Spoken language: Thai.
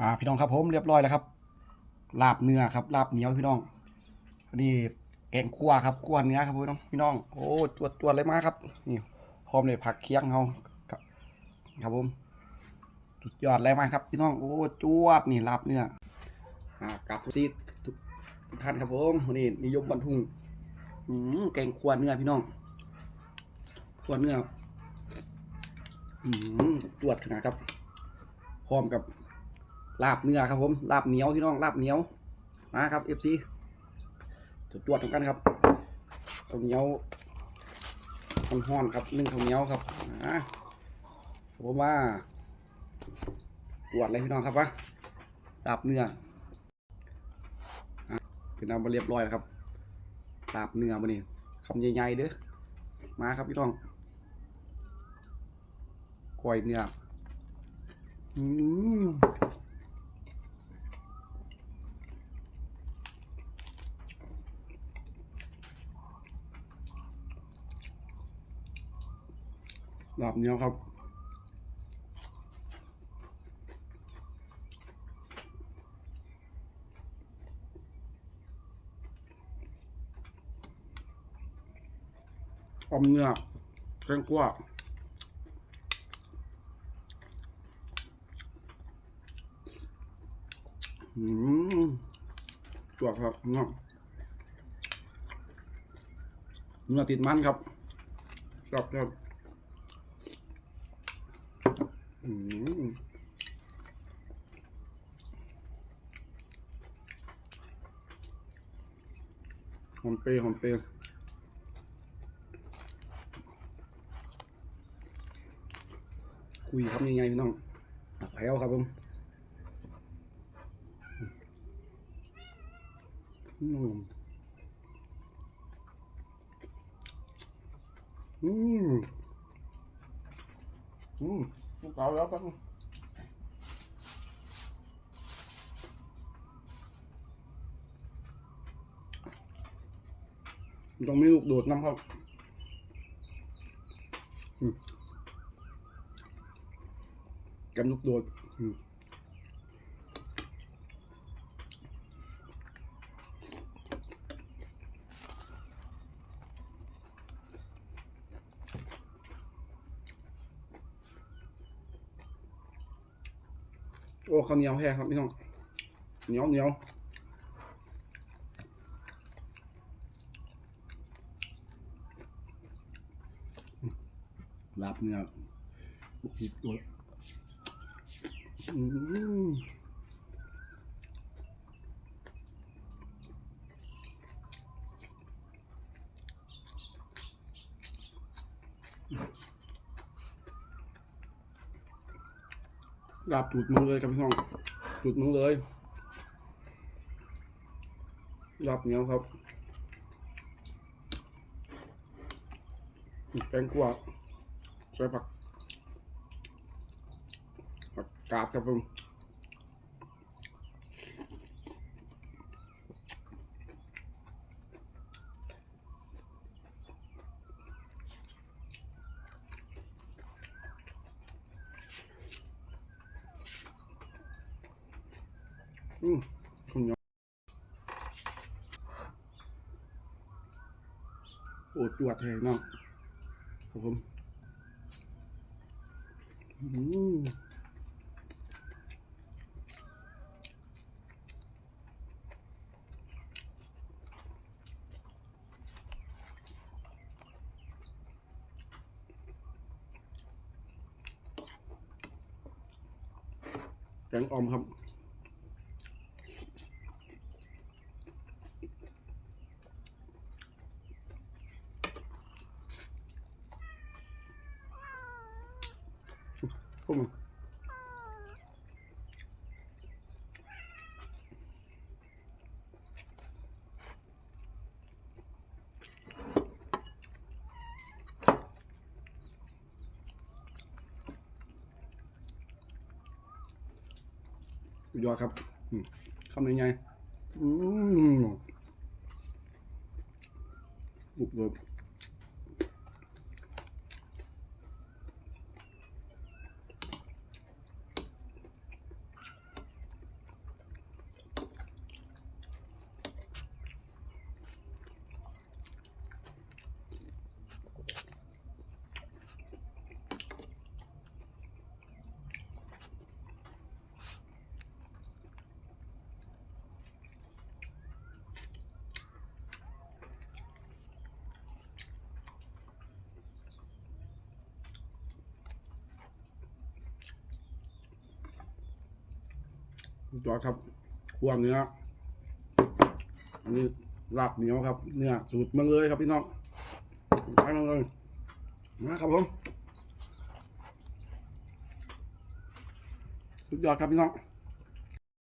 อ่าพี่น้องครับผมเรียบร้อยแล้วครับ ลาบเนื้อครับ ลาบเหนียวพี่น้องนนี้แกงคั่วครับคั่วเนื้อครับพี่น้องพี่น้องโอ้จวดจวดเลยมาครับนี่พร้อมเลยผักเคียงเขาครับ ครับผมสุดยอดเลยมาครับ พี่น้องโอ้จวดนี่ลาบเนื้ออ่ากราบซีทุกทุกท่านครับผมวันนี้นิยมบรรทุงอืมแกงคั่วเนื้อพี่น้องคั่วเนื้ออืมจวดขนาดครับ พร้อมกับ ลาบเนื้อครับผมลาบเหนียวพี่น้องลาบเหนียวมาครับเอฟซีจุดตรวจของกันครับข้าวเหนียวห้อนครับนึ่งข้าวเหนียวครับอ่าผมว่าตรวจเลยพี่น้องครับวะลาบเนื้ออะเป็นเอามาเรียบร้อยแล้วครับลาบเนื้อมานี่คำใหญ่ๆเด้อมาครับพี่น้องก้อยเนื้ออืม ลาบเนียครับอมเนื้อแกงคั่วอืมจวดครับเนาะเนื้อติดมันครับครับครับ อืม หอมเปรี้ยวหอมเปรี้ยวคุยครับยังไงพี่น้องหักแล้วครับผมอืมอืมอืม เกาแล้วครับต้องมีลูกโดดน้ำครับกันลูกโดดอืม โอ้ข้าวเหนียวแห้งครับพี่น้องเหนียวเหนียวลาบเนื้อลูกหิดตัวอืม ลาบจูดมึงเลยครับพี่น้องจูดมึงเลยลาบเหนียวครับแกงกวาดใส่ผักผักกาดครับผม อืมคุณยอโอ้จวดเลยเนาะครับผมอืมแกงออมครับ พวกมันสุดยอดครับอืมคำยังไงอืมบุกเบิก ยอดครับคั่วเนื้ออันนี้ลาบเหนียวครับ เนื้อสูตรเมืองเลยครับพี่น้องไปเมืองเลยนะครับผมสุดยอดครับพี่น้อง